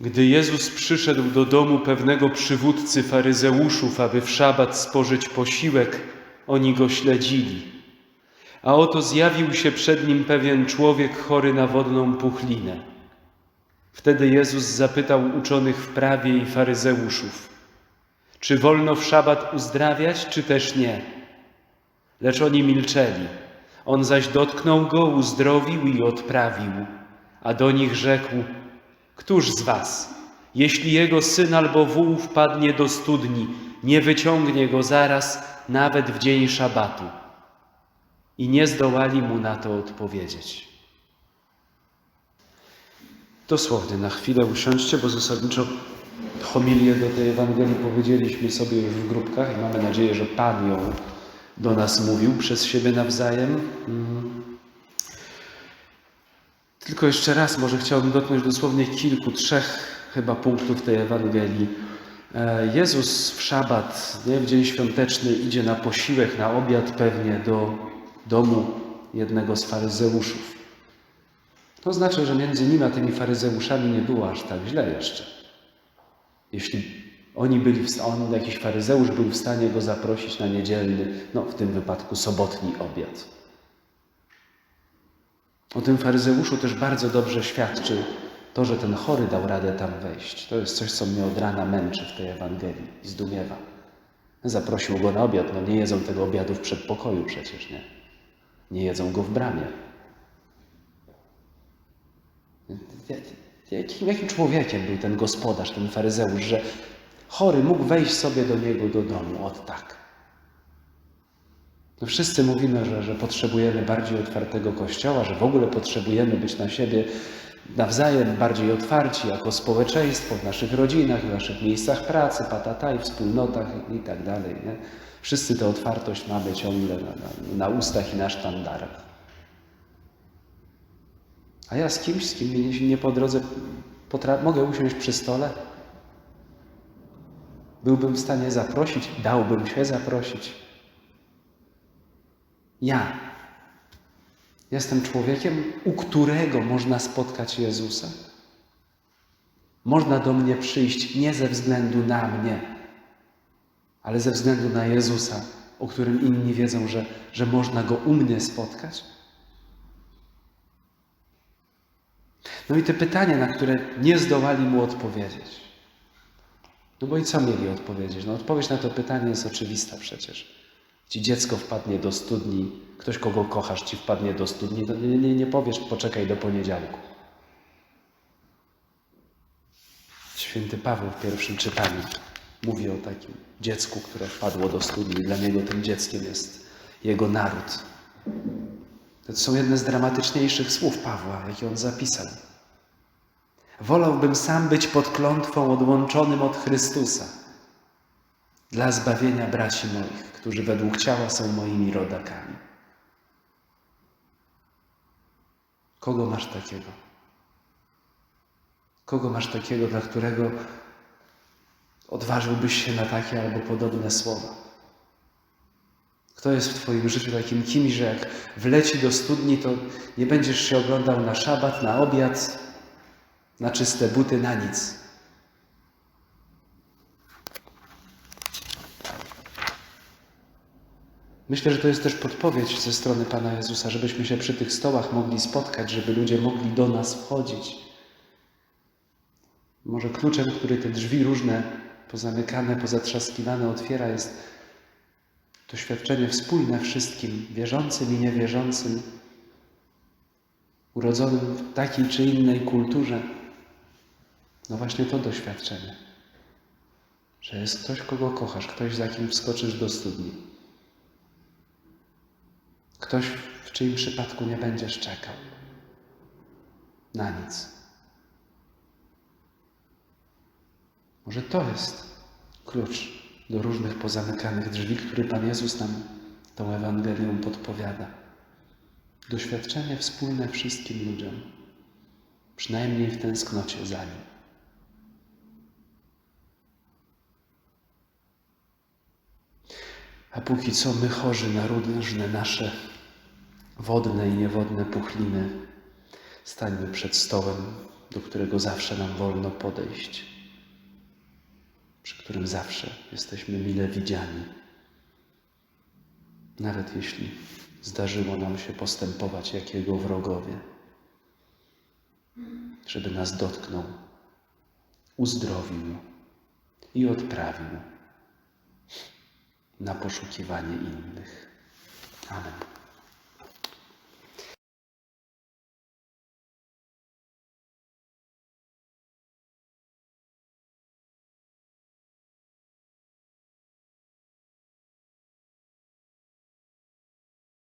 Gdy Jezus przyszedł do domu pewnego przywódcy faryzeuszów, aby w szabat spożyć posiłek, oni go śledzili. A oto zjawił się przed nim pewien człowiek chory na wodną puchlinę. Wtedy Jezus zapytał uczonych w prawie i faryzeuszów, czy wolno w szabat uzdrawiać, czy też nie? Lecz oni milczeli. On zaś dotknął go, uzdrowił i odprawił. A do nich rzekł, Któż z was, jeśli jego syn albo wół wpadnie do studni, nie wyciągnie go zaraz, nawet w dzień szabatu? I nie zdołali mu na to odpowiedzieć. Dosłownie na chwilę usiądźcie, bo zasadniczo homilię do tej Ewangelii powiedzieliśmy sobie już w grupkach i mamy nadzieję, że Pan ją do nas mówił przez siebie nawzajem. Mm. Tylko jeszcze raz może chciałbym dotknąć dosłownie kilku, trzech chyba punktów tej Ewangelii. E, Jezus w szabat, nie, w dzień świąteczny idzie na posiłek, na obiad pewnie do domu jednego z faryzeuszów. To znaczy, że między nim a tymi faryzeuszami nie było aż tak źle jeszcze. Jeśli oni byli, w, on, jakiś faryzeusz był w stanie go zaprosić na niedzielny, no w tym wypadku sobotni obiad. O tym faryzeuszu też bardzo dobrze świadczy to, że ten chory dał radę tam wejść. To jest coś, co mnie od rana męczy w tej Ewangelii i zdumiewa. Zaprosił go na obiad, no nie jedzą tego obiadu w przedpokoju przecież, nie? Nie jedzą go w bramie. Jakim, jakim człowiekiem był ten gospodarz, ten faryzeusz, że chory mógł wejść sobie do niego do domu, od tak. No wszyscy mówimy, że, że potrzebujemy bardziej otwartego kościoła, że w ogóle potrzebujemy być na siebie nawzajem bardziej otwarci jako społeczeństwo w naszych rodzinach, w naszych miejscach pracy, patata i wspólnotach i tak dalej. Nie? Wszyscy tę otwartość mamy ciągle na, na, na ustach i na sztandarach. A ja z kimś, z kim mi nie po drodze mogę usiąść przy stole? Byłbym w stanie zaprosić, dałbym się zaprosić. Ja jestem człowiekiem, u którego można spotkać Jezusa. Można do mnie przyjść nie ze względu na mnie, ale ze względu na Jezusa, o którym inni wiedzą, że, że można go u mnie spotkać. No i te pytania, na które nie zdołali mu odpowiedzieć. No bo i co mieli odpowiedzieć? No odpowiedź na to pytanie jest oczywista przecież. Ci dziecko wpadnie do studni, ktoś kogo kochasz ci wpadnie do studni, to nie, nie, nie powiesz poczekaj do poniedziałku. Święty Paweł w pierwszym czytaniu mówi o takim dziecku, które wpadło do studni. Dla niego tym dzieckiem jest jego naród. To są jedne z dramatyczniejszych słów Pawła, jakie on zapisał. Wolałbym sam być pod klątwą odłączonym od Chrystusa dla zbawienia braci moich, którzy według ciała są moimi rodakami. Kogo masz takiego? Kogo masz takiego, dla którego odważyłbyś się na takie albo podobne słowa? Kto jest w Twoim życiu takim kimś, że jak wleci do studni, to nie będziesz się oglądał na szabat, na obiad, na czyste buty, na nic. Myślę, że to jest też podpowiedź ze strony Pana Jezusa, żebyśmy się przy tych stołach mogli spotkać, żeby ludzie mogli do nas wchodzić. Może kluczem, który te drzwi różne, pozamykane, pozatrzaskiwane otwiera, jest doświadczenie wspólne wszystkim, wierzącym i niewierzącym, urodzonym w takiej czy innej kulturze. No właśnie to doświadczenie, że jest ktoś, kogo kochasz, ktoś, za kim wskoczysz do studni. Ktoś, w czyim przypadku nie będziesz czekał. Na nic. Może to jest klucz do różnych pozamykanych drzwi, który Pan Jezus nam tą Ewangelią podpowiada. Doświadczenie wspólne wszystkim ludziom, przynajmniej w tęsknocie za Nim. A póki co my chorzy na różne nasze wodne i niewodne puchliny, stańmy przed stołem do którego zawsze nam wolno podejść, przy którym zawsze jesteśmy mile widziani, nawet jeśli zdarzyło nam się postępować jak jego wrogowie, żeby nas dotknął, uzdrowił i odprawił na poszukiwanie innych. Amen.